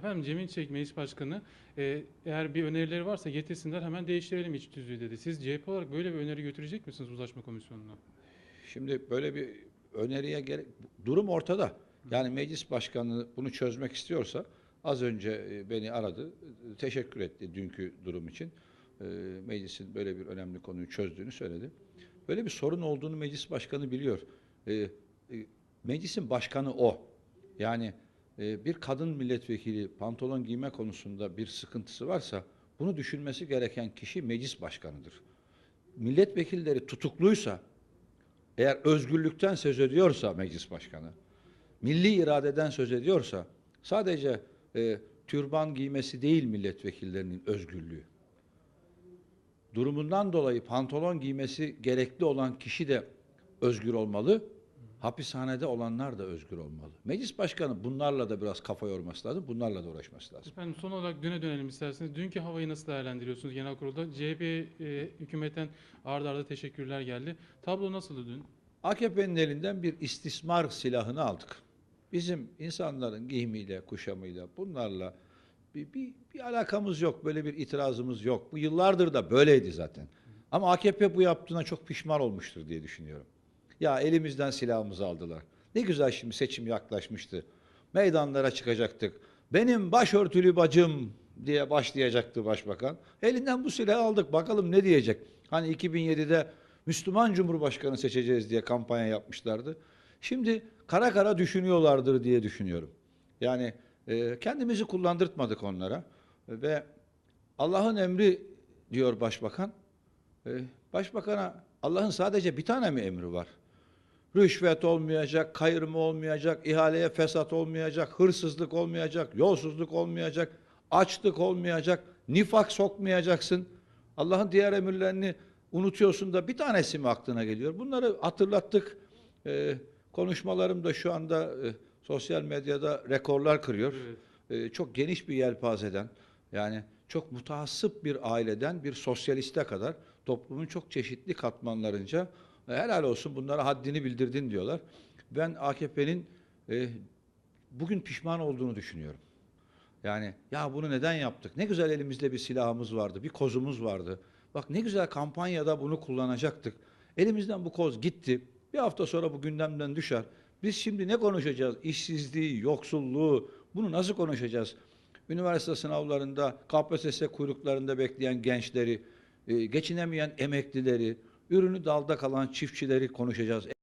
Efendim Cemil Çelik Meclis Başkanı e, eğer bir önerileri varsa getirsinler hemen değiştirelim iç tüzüğü dedi. Siz CHP olarak böyle bir öneri götürecek misiniz uzlaşma komisyonuna? Şimdi böyle bir öneriye gerek durum ortada. Yani meclis başkanı bunu çözmek istiyorsa az önce e, beni aradı. Teşekkür etti dünkü durum için. E, Meclisin böyle bir önemli konuyu çözdüğünü söyledi. Böyle bir sorun olduğunu meclis başkanı biliyor. E, Meclisin başkanı o. Yani bir kadın milletvekili pantolon giyme konusunda bir sıkıntısı varsa bunu düşünmesi gereken kişi meclis başkanıdır. Milletvekilleri tutukluysa eğer özgürlükten söz ediyorsa meclis başkanı, milli iradeden söz ediyorsa sadece e, türban giymesi değil milletvekillerinin özgürlüğü. Durumundan dolayı pantolon giymesi gerekli olan kişi de özgür olmalı. Hapishanede olanlar da özgür olmalı. Meclis başkanı bunlarla da biraz kafa yorması lazım, bunlarla da uğraşması lazım. Efendim son olarak düne dönelim isterseniz. Dünkü havayı nasıl değerlendiriyorsunuz genel kurulda? CHP e, hükümetten ardı arda teşekkürler geldi. Tablo nasıldı dün? AKP'nin elinden bir istismar silahını aldık. Bizim insanların giyimiyle, kuşamıyla, bunlarla bir, bir, bir alakamız yok, böyle bir itirazımız yok. Bu yıllardır da böyleydi zaten. Ama AKP bu yaptığına çok pişman olmuştur diye düşünüyorum. Ya elimizden silahımızı aldılar. Ne güzel şimdi seçim yaklaşmıştı. Meydanlara çıkacaktık. Benim başörtülü bacım diye başlayacaktı başbakan. Elinden bu silahı aldık. Bakalım ne diyecek? Hani 2007'de Müslüman Cumhurbaşkanı seçeceğiz diye kampanya yapmışlardı. Şimdi kara kara düşünüyorlardır diye düşünüyorum. Yani e, kendimizi kullandırtmadık onlara ve Allah'ın emri diyor başbakan. E, başbakana Allah'ın sadece bir tane mi emri var? Rüşvet olmayacak, kayırma olmayacak, ihaleye fesat olmayacak, hırsızlık olmayacak, yolsuzluk olmayacak, açlık olmayacak, nifak sokmayacaksın. Allah'ın diğer emirlerini unutuyorsun da bir tanesi mi aklına geliyor? Bunları hatırlattık. Ee, konuşmalarım da şu anda e, sosyal medyada rekorlar kırıyor. Evet. Ee, çok geniş bir yelpazeden yani çok mutaassıp bir aileden bir sosyaliste kadar toplumun çok çeşitli katmanlarınca helal olsun bunlara haddini bildirdin diyorlar. Ben AKP'nin e, bugün pişman olduğunu düşünüyorum. Yani ya bunu neden yaptık? Ne güzel elimizde bir silahımız vardı, bir kozumuz vardı. Bak ne güzel kampanyada bunu kullanacaktık. Elimizden bu koz gitti. Bir hafta sonra bu gündemden düşer. Biz şimdi ne konuşacağız? İşsizliği, yoksulluğu, bunu nasıl konuşacağız? Üniversite sınavlarında, KPSS kuyruklarında bekleyen gençleri, e, geçinemeyen emeklileri, ürünü dalda kalan çiftçileri konuşacağız.